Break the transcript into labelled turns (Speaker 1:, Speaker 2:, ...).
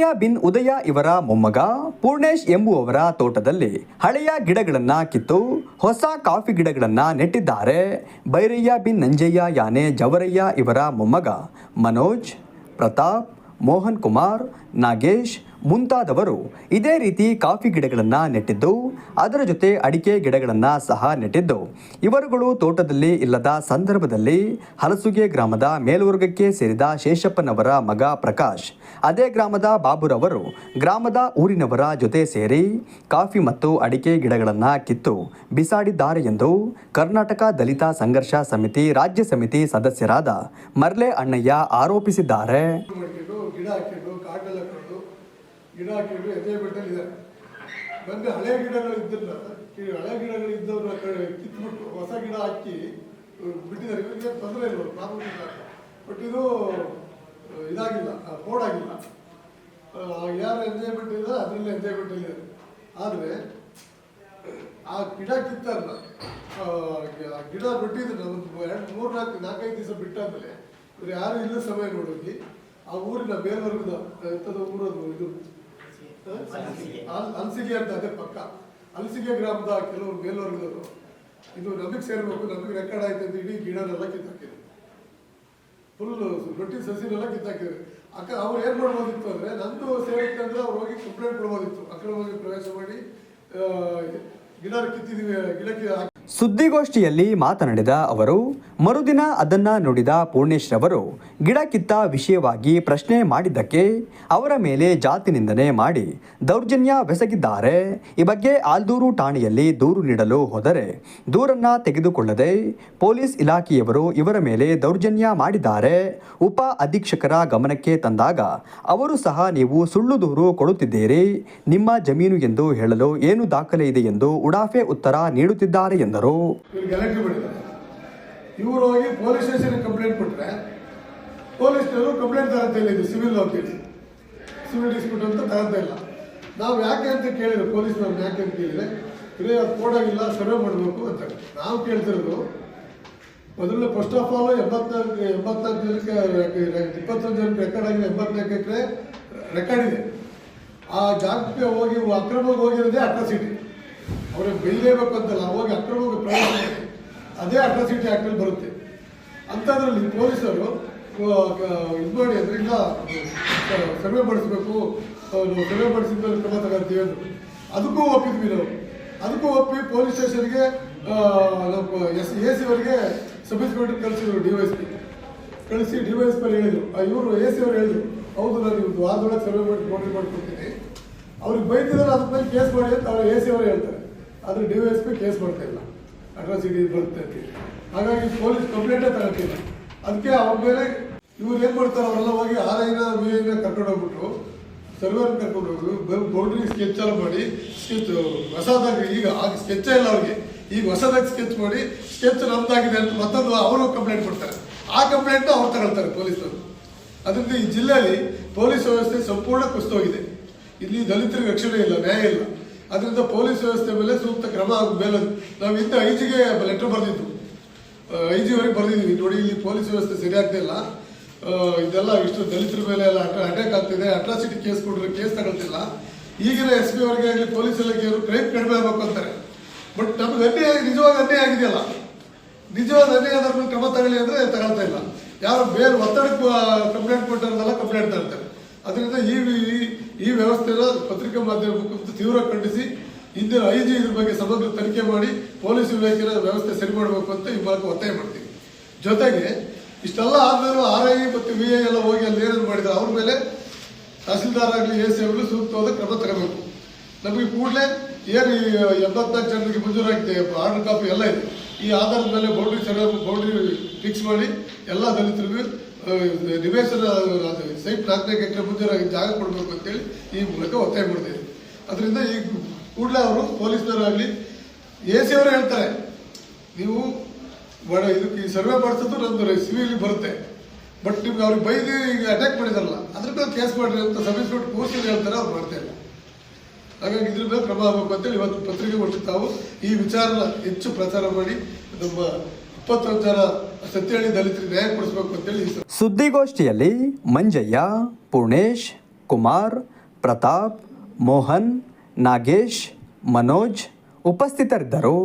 Speaker 1: ಭೈರಯ್ಯ bin ಉದಯ ಇವರ ಮೊಮ್ಮಗ ಪೂರ್ಣೇಶ್ ಎಂಬುವವರ ತೋಟದಲ್ಲಿ ಹಳೆಯ ಗಿಡಗಳನ್ನು ಕಿತ್ತು ಹೊಸ ಕಾಫಿ ಗಿಡಗಳನ್ನು ನೆಟ್ಟಿದ್ದಾರೆ. ಬೈರಯ್ಯ ಬಿನ್ ನಂಜಯ್ಯ, ಯಾನೆ ಜವರಯ್ಯ ಇವರ ಮೊಮ್ಮಗ ಮನೋಜ್ ಪ್ರತಾಪ್ ಮೋಹನ್ ಕುಮಾರ್, ನಾಗೇಶ್ ಮುಂತಾದವರು ಇದೇ ರೀತಿ ಕಾಫಿ ಗಿಡಗಳನ್ನು ನೆಟ್ಟಿದ್ದು, ಅದರ ಜೊತೆ ಅಡಿಕೆ ಗಿಡಗಳನ್ನು ಸಹ ನೆಟ್ಟಿದ್ದು. ಇವರುಗಳು ತೋಟದಲ್ಲಿ ಇಲ್ಲದ ಸಂದರ್ಭದಲ್ಲಿ ಹಲಸುಗೆ ಗ್ರಾಮದ ಮೇಲ್ವರ್ಗಕ್ಕೆ ಸೇರಿದ ಶೇಷಪ್ಪನವರ ಮಗ ಪ್ರಕಾಶ್, ಅದೇ ಗ್ರಾಮದ ಬಾಬುರವರು ಗ್ರಾಮದ ಊರಿನವರ ಜೊತೆ ಸೇರಿ ಕಾಫಿ ಮತ್ತು ಅಡಿಕೆ ಗಿಡಗಳನ್ನು ಕಿತ್ತು ಬಿಸಾಡಿದ್ದಾರೆ ಎಂದು ಕರ್ನಾಟಕ ದಲಿತ ಸಂಘರ್ಷ ಸಮಿತಿ ರಾಜ್ಯ ಸಮಿತಿ ಸದಸ್ಯರಾದ ಮರ್ಲೆ ಅಣ್ಣಯ್ಯ ಆರೋಪಿಸಿದ್ದಾರೆ.
Speaker 2: ಗಿಡ ಹಾಕೊಂಡು ಕಾಟೆಲ್ಲ ಹಾಕೊಂಡು ಗಿಡ ಹಾಕೊಂಡು ಎದೆ ಬೆಟ್ಟಲ್ಲಿದ್ದಾರೆ ಬಂದು ಹಳೆ ಗಿಡಗಳು ಇದ್ದಲ್ಲ. ಹಳೆ ಗಿಡಗಳು ಇದ್ದವ್ರ ಕಡೆ ಕಿತ್ಬಿಟ್ಟು ಹೊಸ ಗಿಡ ಹಾಕಿ ಬಿಟ್ಟಿದ್ದಾರೆ. ಇವರಿಗೆ ತೊಂದರೆ ಇಲ್ಲ ಪ್ರಾಬ್ಲಮ್ ಇಲ್ಲ ಬಟ್ ಇದು, ಇದಾಗಿಲ್ಲ ಬೋರ್ಡ್ ಯಾರು ಎಂಜಾಯ್ಮೆಂಟ್ ಇದೆ ಅದರಲ್ಲಿ ಎಂಜಾಯ್ಮೆಂಟ್ ಇದೆ ಆದರೆ, ಆ ಗಿಡ ಕಿತ್ತಲ್ಲ ಗಿಡ ಬಿಟ್ಟಿದ್ರು ಒಂದು ಎರಡು ಮೂರು ನಾಲ್ಕು ನಾಲ್ಕೈದು ದಿವಸ ಬಿಟ್ಟಾದ್ಮೇಲೆ, ಇವ್ರು ಯಾರು ಇಲ್ಲ ಸಮಯ ನೋಡೋಗಿ ಆ ಊರಿನ ಬೇರೆವರ್ಗದ ಎತ್ತದ ಊರದು ಇದು? ಅಲ್- ಅಲ್ಸಿಗೆ ಅಂತ ಅದೇ ಪಕ್ಕ. ಅಲ್ಸಿಗೆ ಗ್ರಾಮದ ಕೆಲವರು ಮೇಲ್ವರ್ಗದವರು ಇದು ನಮಗೆ ಸೇರ್ಬೇಕು ನಮಗೆ ರೆಕಾರ್ಡ್ ಆಯ್ತು ಅಂತ ಇಡೀ ಗಿಡನೆಲ್ಲ ಕಿತ್ತಾಕಿದ್ರು ಫುಲ್ ರೊಟ್ಟಿ ಸಸಿನೆಲ್ಲ ಕಿತ್ತಾಕಿದ್ರು ಅಕ್ಕ ಅವ್ರು ಏನ್ ಮಾಡ್ಬೋದಿತ್ತು ಅಂದ್ರೆ ನಂದು ಸೇರುತ್ತೆ ಅಂದ್ರೆ ಅವ್ರು ಹೋಗಿ ಕಂಪ್ಲೇಂಟ್ ಕೊಡ್ಬೋದಿತ್ತು. ಅಕ್ರಮವಾಗಿ ಪ್ರವೇಶ ಮಾಡಿ ಆ, ಗಿಡ ಕಿತ್ತಿದೀವಿ ಗಿಡಕ್ಕೆ
Speaker 1: ಸುದ್ದಿಗೋಷ್ಠಿಯಲ್ಲಿ ಮಾತನಾಡಿದ ಅವರು ಮರುದಿನ ಅದನ್ನ ನೋಡಿದ ಪೂರ್ಣೇಶ್ ರವರು ಗಿಡ ಕಿತ್ತ ವಿಷಯವಾಗಿ ಪ್ರಶ್ನೆ ಮಾಡಿದ್ದಕ್ಕೆ ಅವರ ಮೇಲೆ ಜಾತಿ ನಿಂದನೆ ಮಾಡಿ ದೌರ್ಜನ್ಯವೆಸಗಿದ್ದಾರೆ ಈ ಬಗ್ಗೆ ಆಲ್ದೂರು ಠಾಣೆಯಲ್ಲಿ ದೂರು ನೀಡಲು ಹೋದರೆ ದೂರನ್ನ ತೆಗೆದುಕೊಳ್ಳದೆ ಪೊಲೀಸ್ ಇಲಾಖೆಯವರು ಇವರ ಮೇಲೆ ದೌರ್ಜನ್ಯ ಮಾಡಿದ್ದಾರೆ. ಉಪ ಅಧೀಕ್ಷಕರ ಗಮನಕ್ಕೆ ತಂದಾಗ ಅವರು ಸಹ ನೀವು ಸುಳ್ಳು ದೂರು ಕೊಡುತ್ತಿದ್ದೀರಿ, ನಿಮ್ಮ ಜಮೀನು ಎಂದು ಹೇಳಲು ಏನು ದಾಖಲೆ ಇದೆ ಎಂದು ಉಡಾಫೆ ಉತ್ತರ ನೀಡುತ್ತಿದ್ದಾರೆ ಎಂದರು.
Speaker 2: ಇವ್ರು ಹೋಗಿ ಪೊಲೀಸ್ ಸ್ಟೇಷನ್ ಕಂಪ್ಲೇಂಟ್ ಕೊಟ್ರೆ ಪೊಲೀಸ್ನವರು ಕಂಪ್ಲೇಂಟ್ ತಗೊಂತ ಇಲ್ಲ ಇದು ಸಿವಿಲ್ ಅಂತೇಳಿ ಸಿವಿಲ್ ಡಿಸ್ಪ್ಯೂಟ್ ಅಂತ ತಗೊಂತ ಇಲ್ಲ. ನಾವು ಯಾಕೆ ಅಂತ ಕೇಳಿದ್ರು ಪೊಲೀಸ್ನವ್ರು ಯಾಕೆ ಅಂತ ಕೇಳಿದ್ರೆ ಇಲ್ಲೇ ಅದು ಕೋಡಾಗಿಲ್ಲ ಸರ್ವೆ ಮಾಡಬೇಕು ಅಂತ ನಾವು ಕೇಳ್ತಿರೋದು, ಮೊದಲು ಫಸ್ಟ್ ಆಫ್ ಆಲ್ ಎಂಬತ್ನಾಲ್ಕು ಎಂಬತ್ನಾಲ್ಕು ಜನಕ್ಕೆ ಇಪ್ಪತ್ತೊಂದು ಜನಕ್ಕೆ ರೆಕಾರ್ಡ್ ಆಗಿದೆ, ಎಂಬತ್ನಾಲ್ಕು ಎಕರೆ ರೆಕಾರ್ಡ್ ಇದೆ. ಆ ಜಾಗಕ್ಕೆ ಹೋಗಿ ಅಕ್ರಮವಾಗಿ ಹೋಗಿರೋದೇ ಅಟ್ರಾಸಿಟಿ ಅವ್ರಿಗೆ ಬೈಲೇಬೇಕು ಅಂತಲ್ಲ, ಹೋಗಿ ಅಕ್ರಮವಾಗಿ ಪ್ರಯಾಣ ಅದೇ ಅಟ್ರಾಸಿಟಿ ಆಕ್ಟಲ್ಲಿ ಬರುತ್ತೆ. ಅಂಥದ್ರಲ್ಲಿ ಪೊಲೀಸರು ಇದು ಮಾಡಿ ಅದರಿಂದ ಸರ್ವೆ ಮಾಡಿಸ್ಬೇಕು ಸರ್ವೆ ಮಾಡಿಸಿದ ಕ್ರಮ ತಗೊಳ್ತೀವಿ ಅಂದ್ರು. ಅದಕ್ಕೂ ಒಪ್ಪಿದ್ವಿ ನಾವು. ಅದಕ್ಕೂ ಒಪ್ಪಿ ಪೊಲೀಸ್ ಸ್ಟೇಷನ್ಗೆ ನಮ್ಮ ಎಸ್, ಎ ಸಿ ಅವರಿಗೆ ಸಬ್ ಇನ್ಸ್ಪೆಕ್ಟರ್ ಕಳಿಸಿದ್ರು ಡಿ ವೈ ಎಸ್ ಪಿ ಕಳಿಸಿ ಡಿ ವೈ ಎಸ್ ಪಿ ಹೇಳಿದ್ರು. ಇವರು ಎ ಸಿ ಅವ್ರು ಹೇಳಿದ್ರು. ಹೌದು, ನಾನು ಇವತ್ತು ವಾರದೊಳಗೆ ಸರ್ವೆ ಮಾಡಿ ನೋಟ್ರಿ ಮಾಡ್ಕೊಡ್ತೀನಿ. ಅವ್ರಿಗೆ ಬೈತಿದ್ರೆ ಅದ್ರ ಮೇಲೆ ಕೇಸ್ ಮಾಡಿ ಅಂತ ಅವ್ರು ಎ ಸಿ ಅವರು ಹೇಳ್ತಾರೆ. ಆದರೆ D Y S P case ಮಾಡ್ತಾ ಇಲ್ಲ. ಅಟ್ರಾಸಿಟಿ ಬರುತ್ತೆ. ಅಂತ ಹಾಗಾಗಿ ಪೊಲೀಸ್ ಕಂಪ್ಲೇಂಟೇ ತಗೋತಿಲ್ಲ ಅದಕ್ಕೆ ಅವ್ರ ಮೇಲೆ ಇವ್ರು ಏನು ಮಾಡ್ತಾರೆ, ಅವರೆಲ್ಲ ಹೋಗಿ ಆರ್ ಐನ ವಿ ಐನ ಕರ್ಕೊಂಡು ಹೋಗ್ಬಿಟ್ಟು ಸರ್ವರ್ ಕರ್ಕೊಂಡು ಹೋಗಿ ಬೌಂಡ್ರಿ ಸ್ಕೆಚ್ ಎಲ್ಲ ಮಾಡಿ ಸ್ಕೆಚ್ ಹೊಸದಾಗಿ ಈಗ ಆಗ ಸ್ಕೆಚ್ ಇಲ್ಲ ಅವ್ರಿಗೆ. ಈಗ ಹೊಸದಾಗಿ ಸ್ಕೆಚ್ ಮಾಡಿ ಸ್ಕೆಚ್ ನಮ್ದಾಗಿದೆ ಅಂತ ಮತ್ತೊಂದು ಅವರು ಕಂಪ್ಲೇಂಟ್ ಕೊಡ್ತಾರೆ. ಆ ಕಂಪ್ಲೇಂಟ್ ಅವ್ರು ತಗೊಳ್ತಾರೆ ಪೊಲೀಸರು. ಅದರಿಂದ ಈ ಜಿಲ್ಲೆಯಲ್ಲಿ ಪೊಲೀಸ್ ವ್ಯವಸ್ಥೆ ಸಂಪೂರ್ಣ ಕುಸಿತೋಗಿದೆ ಇಲ್ಲಿ ದಲಿತರಿಗೆ ರಕ್ಷಣೆ ಇಲ್ಲ, ನ್ಯಾಯ ಇಲ್ಲ. ಅದರಿಂದ ಪೊಲೀಸ್ ವ್ಯವಸ್ಥೆ ಮೇಲೆ ಸೂಕ್ತ ಕ್ರಮ ಮೇಲೆ ನಾವು ಇಂದ ಐ ಜಿಗೆ ಲೆಟರ್ ಬರೆದಿದ್ದು. ಐ ಜಿವರೆಗೆ ಬರೆದಿದ್ದೀವಿ. ನೋಡಿ, ಇಲ್ಲಿ ಪೊಲೀಸ್ ವ್ಯವಸ್ಥೆ ಸರಿಯಾಗ್ತಾ ಇಲ್ಲ. ಇದೆಲ್ಲ ಇಷ್ಟು ದಲಿತರ ಮೇಲೆ ಎಲ್ಲ ಅಟ್ಯಾಕ್ ಆಗ್ತಿದೆ. ಅಟ್ರಾಸಿಟಿ ಕೇಸ್ ಕೊಡ್ರೆ ಕೇಸ್ ತಗೊಳ್ತಿಲ್ಲ. ಈಗಿನ ಎಸ್ ಪಿ ಅವರಿಗೆ ಆಗಲಿ, ಪೊಲೀಸ್ ಇಲಾಖೆಯವರು ಕ್ರೈಮ್ ಕಡಿಮೆ ಆಗಬೇಕು ಅಂತಾರೆ. ಬಟ್ ನಮ್ಗೆ ಅನ್ಯಾಯ ನಿಜವಾದ ಅನ್ಯಾಯ ಆಗಿದೆಯಲ್ಲ? ನಿಜವಾದ ಅನ್ಯಾಯ ಆದ್ರ ಕ್ರಮ ತಗೊಳ್ಳಿ ಅಂದರೆ ತಗೊಳ್ತಾ ಇಲ್ಲ. ಯಾರು ಬೇರೆ ಒತ್ತಡಕ್ಕೆ ಕಂಪ್ಲೇಂಟ್ ಕೊಟ್ಟಿರೋದೆಲ್ಲ ಕಂಪ್ಲೇಂಟ್ ತರ್ತಾರೆ ಅದರಿಂದ ಈ ಈ- ವ್ಯವಸ್ಥೆನ ಪತ್ರಿಕಾ ಮಾಧ್ಯಮ ಮುಖಾಂತರ ತೀವ್ರ ಖಂಡಿಸಿ ಇಂದಿನ ಐ ಜಿ ಇದ್ರ ಬಗ್ಗೆ ಸಮಗ್ರ ತನಿಖೆ ಮಾಡಿ ಪೊಲೀಸ್ ಇಲಾಖೆನ ವ್ಯವಸ್ಥೆ ಸರಿ ಮಾಡಬೇಕು ಅಂತ ಈ ಮೂಲಕ ಒತ್ತಾಯ ಮಾಡ್ತೀವಿ. ಜೊತೆಗೆ ಇಷ್ಟೆಲ್ಲ ಆದ್ಮೇಲೂ ಆರ್ ಐ ಮತ್ತು ವಿ ಎಲ್ಲ ಹೋಗಿ ಅಲ್ಲಿ ಏನೇನು ಮಾಡಿದ್ರು ಅವ್ರ ಮೇಲೆ ತಹಸೀಲ್ದಾರ್ ಆಗಲಿ ಎ ಸಿ ಆಗಲಿ ಸೂಕ್ತವಾದ ಕ್ರಮ ತಗೋಬೇಕು ನಮಗೆ ಕೂಡಲೇ ಏನು ಈ ಎಂಬತ್ನಾಲ್ಕು ಜನರಿಗೆ ಮಂಜೂರಾಗಿದೆ, ಆರ್ಡರ್ ಕಾಪಿ ಎಲ್ಲ ಇದೆ. ಈ ಆಧಾರದ ಮೇಲೆ ಬೌಂಡ್ರಿ ಸರ್ವೆ ಬೌಂಡ್ರಿ ಫಿಕ್ಸ್ ಮಾಡಿ ಎಲ್ಲ ದಲಿತರಿಗೂ ನಿವೇಶನ ಸೈಟ್ ನಾಲ್ಕನೇ ಎಕರೆ ಮಂಜೂರಾಗಿ ಜಾಗ ಕೊಡಬೇಕು ಅಂತೇಳಿ ಈ ಮೂಲಕ ಒತ್ತಾಯ ಮಾಡಿದ್ದೀವಿ ಅದರಿಂದ ಈ ಕೂಡಲೇ ಅವರು ಪೊಲೀಸ್ನವರಾಗಲಿ ಎ ಸಿ ಅವರು ಹೇಳ್ತಾರೆ, ನೀವು ಬಡ, ಇದಕ್ಕೆ ಈ ಸರ್ವೆ ಮಾಡಿಸೋದು ನಮ್ಮದು ಸಿವಿಲ್ ಬರುತ್ತೆ. ಬಟ್ ನಿಮ್ಗೆ ಅವ್ರಿಗೆ ಬೈದು ಈಗ ಅಟ್ಯಾಕ್ ಮಾಡಿದಾರಲ್ಲ, ಅದ್ರ ಮೇಲೆ ಕೇಸ್ ಮಾಡ್ರಿ ಅಂತ ಸಬ್ ಇನ್ಸ್ಪೆಕ್ಟರ್ ಕೂರ್ಸಿ ಹೇಳ್ತಾರೆ, ಅವ್ರು ಮಾಡ್ತಾ ಹಾಗಾಗಿ ಇದ್ರ ಮೇಲೆ ಕ್ರಮ ಆಗಬೇಕು ಅಂತೇಳಿ ಇವತ್ತು ಪತ್ರಿಕೆ ಕೊಟ್ಟು ತಾವು ಈ ವಿಚಾರನ ಹೆಚ್ಚು ಪ್ರಚಾರ ಮಾಡಿ ನಮ್ಮ
Speaker 1: ಸುದ್ದಿಗೋಷ್ಠಿಯಲ್ಲಿ ಮಂಜಯ್ಯ ಪೂರ್ಣೇಶ್ ಕುಮಾರ್ ಪ್ರತಾಪ್ ಮೋಹನ್ ನಾಗೇಶ್ ಮನೋಜ್ ಉಪಸ್ಥಿತರಿದ್ದರು.